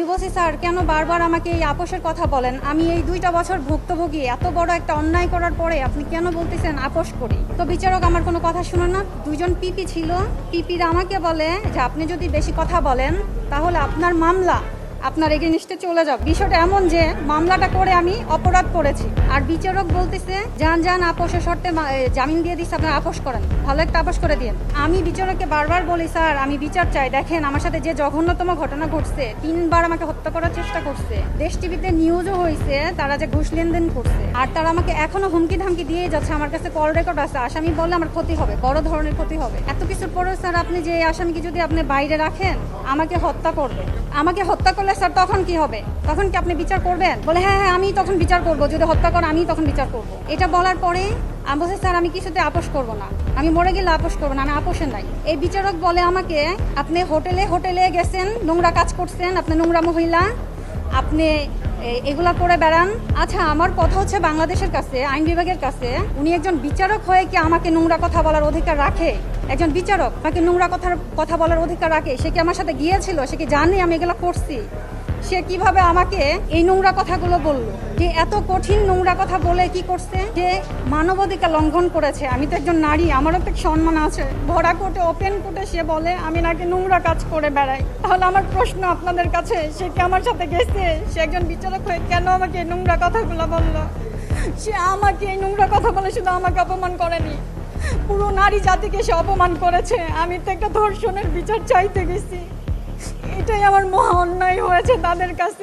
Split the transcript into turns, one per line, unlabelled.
বলছি, স্যার, কেন বারবার আমাকে এই আপোষের কথা বলেন? আমি এই দুইটা বছর ভুক্তভোগী। এত বড় একটা অন্যায় করার পরে আপনি কেন বলতেছেন আপোষ করি? তো বিচারক আমার কোনো কথা শুনে না। দুজন পিপি ছিল। পিপিরা আমাকে বলে যে, আপনি যদি বেশি কথা বলেন, তাহলে আপনার মামলা আপনার এগেনিস্টে চলে যাবে বিষয়টা এমন যে, মামলাটা করে আমি অপরাধ করেছি। আর বিচারক বলতেছে, যান যান আপোষের শর্তে জামিন দিয়ে দিচ্ছে, আপনারা আপোষ করেন। ভালো একটা আপোষ করে দিন আমি বিচারককে বারবার বলি, স্যার, আমি বিচার চাই। দেখেন, আমার সাথে যে জঘন্যতম ঘটনা ঘটছে, তিনবার আমাকে হত্যা করার চেষ্টা করছে। দেশ টিভিতে নিউজও হয়েছে তারা যে ঘুষ লেনদেন করছে। আর তারা আমাকে এখনও হুমকি ধামকি দিয়ে যাচ্ছে। আমার কাছে কল রেকর্ড আছে। আসামি বললে আমার ক্ষতি হবে, বড় ধরনের ক্ষতি হবে। এত কিছুর পরেও, স্যার, আপনি যে আসামিকে যদি আপনি বাইরে রাখেন, আমাকে হত্যা করবে। আমাকে হত্যা করলে স্যার, তখন কি হবে? তখন কি আপনি বিচার করবেন? বলে হ্যাঁ হ্যাঁ আমি তখন বিচার করব। যদি হত্যা করেন আমি তখন বিচার করব। এটা বলার পরে আমি বলছি, স্যার, আমি কিছুতে আপোষ করব না। আমি মরে গেলে আপোষ করব না, আমি আপোষে নাই। এই বিচারক বলে আমাকে, আপনি হোটেলে হোটেলে গেছেন, নোংরা কাজ করছেন, আপনি নোংরা মহিলা, আপনি এগুলা করে বেড়ান। আচ্ছা আমার কথা হচ্ছে বাংলাদেশের কাছে, আইন বিভাগের কাছে। উনি একজন বিচারক হয়ে কি আমাকে নোংরা কথা বলার অধিকার রাখে? একজন বিচারক, আমাকে নোংরা কথার কথা বলার অধিকার রাখে? সে কি আমার সাথে গিয়েছিল? সে কি জানে আমি এগুলো করছি? সে কীভাবে আমাকে এই নোংরা কথাগুলো বলল? যে এত কঠিন নোংরা কথা বলে কি করছে? যে মানবাধিকার লঙ্ঘন করেছে। আমি তো একজন নারী, আমারও তো সম্মান আছে। ভরা কোটে ওপেন কোটে সে বলে, আমি নাকি নোংরা কাজ করে বেড়াই। তাহলে আমার প্রশ্ন আপনাদের কাছে, সে কি আমার সাথে গেছে? সে একজন বিচারক হয়ে কেন আমাকে এই নোংরা কথাগুলো বলল? সে আমাকে এই নোংরা কথা বলে শুধু আমাকে অপমান করেনি। পুরো নারী জাতিকে সে অপমান করেছে। আমি তো একটা ধর্ষণের বিচার চাইতে গেছি। আমার মহা অন্যায় হয়েছে তাদের কাছে।